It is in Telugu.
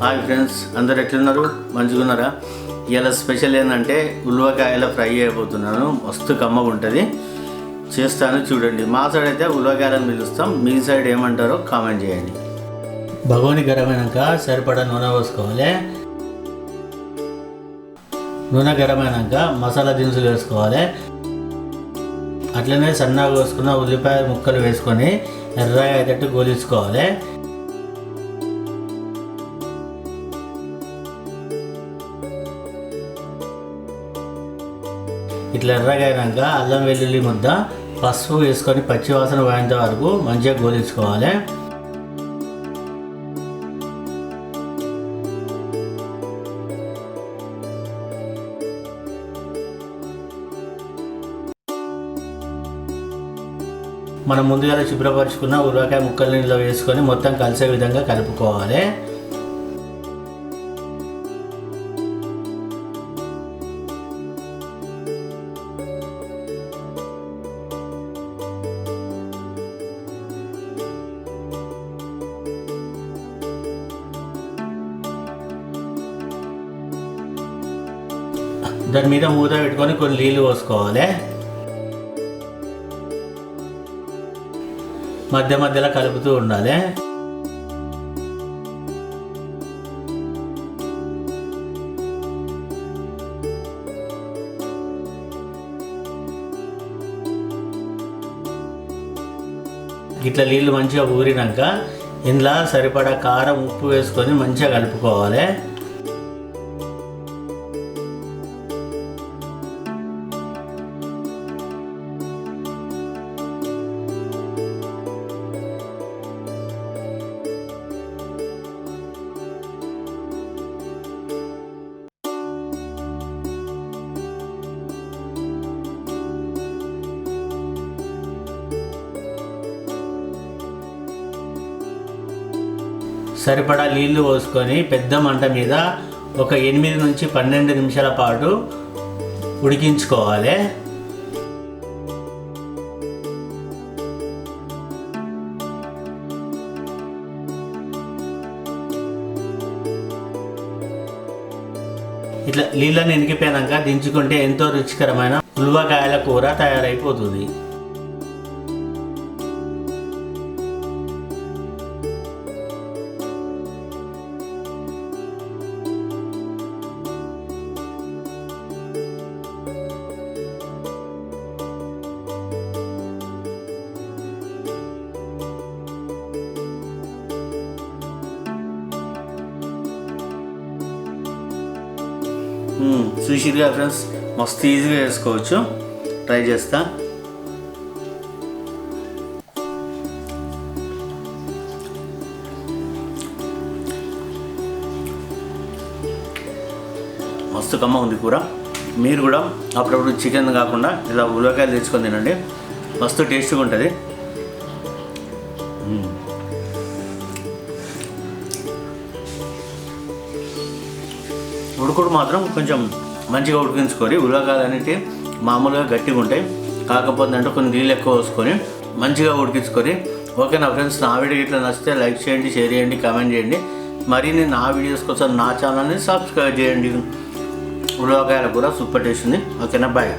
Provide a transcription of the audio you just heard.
హాయ్ ఫ్రెండ్స్ అందరు ఎట్లున్నారు? మంచిగా ఉన్నారా ఇవాళ స్పెషల్ ఏంటంటే ఉల్వకాయల ఫ్రై అయిపోతున్నాను మస్తు కమ్మగా ఉంటుంది చేస్తాను చూడండి. మా సైడ్ అయితే ఉల్వకాయలను పిలుస్తాం. మీ సైడ్ ఏమంటారో కామెంట్ చేయండి. భగోని గరమైనాక సరిపడా నూనె పోసుకోవాలి. నూనె గరమైనాక మసాలా దినుసులు వేసుకోవాలి. అట్లనే సన్నగా కోసుకున్న ఉల్లిపాయ ముక్కలు వేసుకొని ఎర్రగా అయ్యేటట్టు గోలించుకోవాలి. ఇట్లా ఎర్రగా అయినాక అల్లం వెల్లుల్లి ముద్ద పసుపు వేసుకొని పచ్చి వాసన పోయేంత వరకు మంచిగా గోలించుకోవాలి. మనం ముందుగా శుభ్రపరచుకున్న ఉరవకాయ ముక్కల నీళ్ళలో వేసుకొని మొత్తం కలిసే విధంగా కలుపుకోవాలి. దాని మీద మూత పెట్టుకొని కొన్ని నీళ్ళు పోసుకోవాలి. మధ్య మధ్యలో కలుపుతూ ఉండాలి. ఇట్లా నీళ్ళు మంచిగా ఊరినాక ఇందులో సరిపడా కారం ఉప్పు వేసుకొని మంచిగా కలుపుకోవాలి. సరిపడా నీళ్ళు పోసుకొని పెద్ద మంట మీద ఒక ఎనిమిది నుంచి పన్నెండు నిమిషాల పాటు ఉడికించుకోవాలి. ఇట్లా నీళ్ళని ఎనికిపోయాక దించుకుంటే ఎంతో రుచికరమైన ఉల్వకాయల కూర తయారైపోతుంది. చూసిరుగా ఫ్రెండ్స్ మస్తు ఈజీగా చేసుకోవచ్చు. ట్రై చేస్తా. మస్తు కమ్మ ఉంది కూర. మీరు కూడా అప్పుడప్పుడు చికెన్ కాకుండా ఇలా ఉల్లకాయలు తెచ్చుకొని తినండి. మస్తు టేస్ట్గా ఉంటుంది. ఉడుకుడు మాత్రం కొంచెం మంచిగా ఉడికించుకొని ఉల్లకాయలు అనేవి మామూలుగా గట్టిగా ఉంటాయి. కాకపోతే అంటే కొన్ని నీళ్ళు ఎక్కువ పోసుకొని మంచిగా ఉడికించుకొని. ఓకే నా ఫ్రెండ్స్ నా వీడియో ఇట్లా నచ్చితే లైక్ చేయండి షేర్ చేయండి కామెంట్ చేయండి. మరిన్ని నా వీడియోస్ కోసం నా ఛానల్ని సబ్స్క్రైబ్ చేయండి. ఉలవకాయలు కూడా సూపర్ టేస్ట్ ఉంది. ఓకేనా? బాయ్.